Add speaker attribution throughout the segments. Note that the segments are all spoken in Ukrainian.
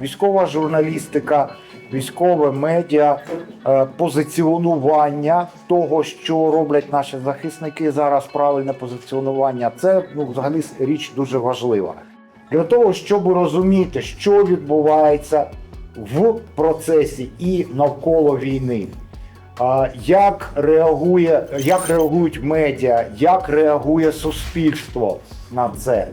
Speaker 1: військова журналістика, військове медіа, е, позиціонування того, що роблять наші захисники зараз, правильне позиціонування. Це ну, взагалі річ дуже важлива. Для того, щоб розуміти, що відбувається в процесі і навколо війни. Як реагує, як реагують медіа, як реагує суспільство на це?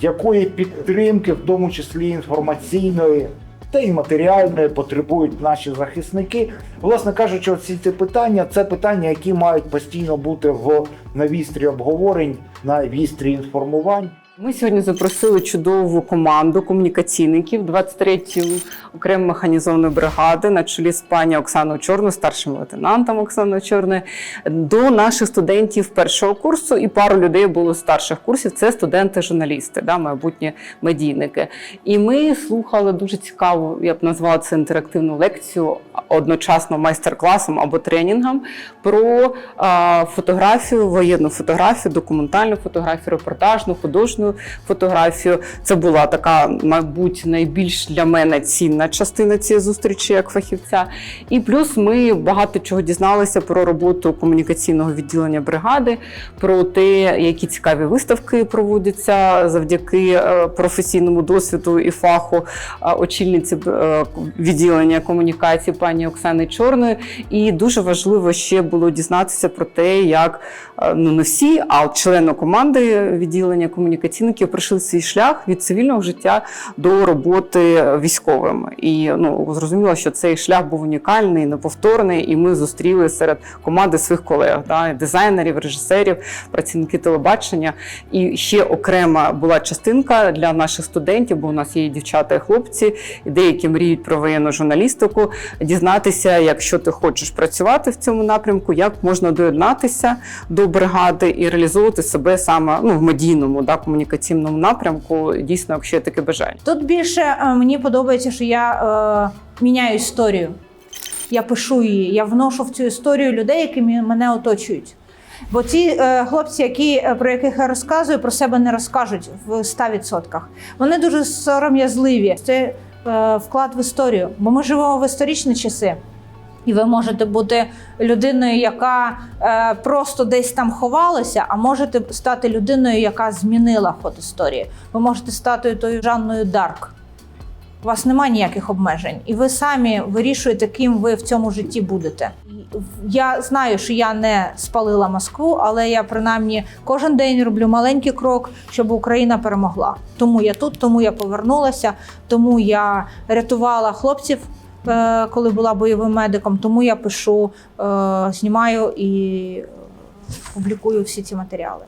Speaker 1: Якої підтримки, в тому числі інформаційної та й матеріальної, потребують наші захисники? Власне кажучи, всі ці питання це питання, які мають постійно бути в на вістрі обговорень, на вістрі інформувань.
Speaker 2: Ми сьогодні запросили чудову команду комунікаційників 23-ї окремої механізованої бригади на чолі з пані Оксаною Чорною, старшим лейтенантом Оксаною Чорною, до наших студентів першого курсу, і пару людей було з старших курсів. Це студенти-журналісти, да, майбутні медійники. І ми слухали дуже цікаву, я б назвала це інтерактивну лекцію, одночасно майстер-класом або тренінгом про фотографію, воєнну фотографію, документальну фотографію, репортажну, художню фотографію. Це була така, мабуть, найбільш для мене цінна частина цієї зустрічі як фахівця. І плюс ми багато чого дізналися про роботу комунікаційного відділення бригади, про те, які цікаві виставки проводяться завдяки е, професійному досвіду і фаху е, очільниці е, відділення комунікації пані Оксани Чорної. І дуже важливо ще було дізнатися про те, як ну не всі, а члени команди відділення комунікаційників пройшли свій шлях від цивільного життя до роботи військовим. І ну зрозуміло, що цей шлях був унікальний, неповторний, і ми зустріли серед команди своїх колег, да, дизайнерів, режисерів, працівники телебачення. І ще окрема була частинка для наших студентів, бо у нас є дівчата і хлопці, і деякі мріють про воєнну журналістику. Дізнатися, якщо ти хочеш працювати в цьому напрямку, як можна доєднатися до бригади і реалізовувати себе саме ну в медійному да комунікаційному напрямку. Дійсно, якщо є таке бажання.
Speaker 3: Тут більше е, мені подобається, що я е, міняю історію. Я пишу її, я вношу в цю історію людей, які мене оточують. Бо ті е, хлопці, які, е, про яких я розказую, про себе не розкажуть в 100%. Вони дуже сором'язливі. Це е, вклад в історію, бо ми живемо в історичні часи. І ви можете бути людиною, яка е, просто десь там ховалася, а можете стати людиною, яка змінила ход історії. Ви можете стати тою Жанною Дарк. У вас немає ніяких обмежень, і ви самі вирішуєте, ким ви в цьому житті будете. Я знаю, що я не спалила Москву, але я принаймні кожен день роблю маленький крок, щоб Україна перемогла. Тому я тут, тому я повернулася, тому я рятувала хлопців, коли була бойовим медиком. Тому я пишу, е, знімаю і е, публікую всі ці матеріали.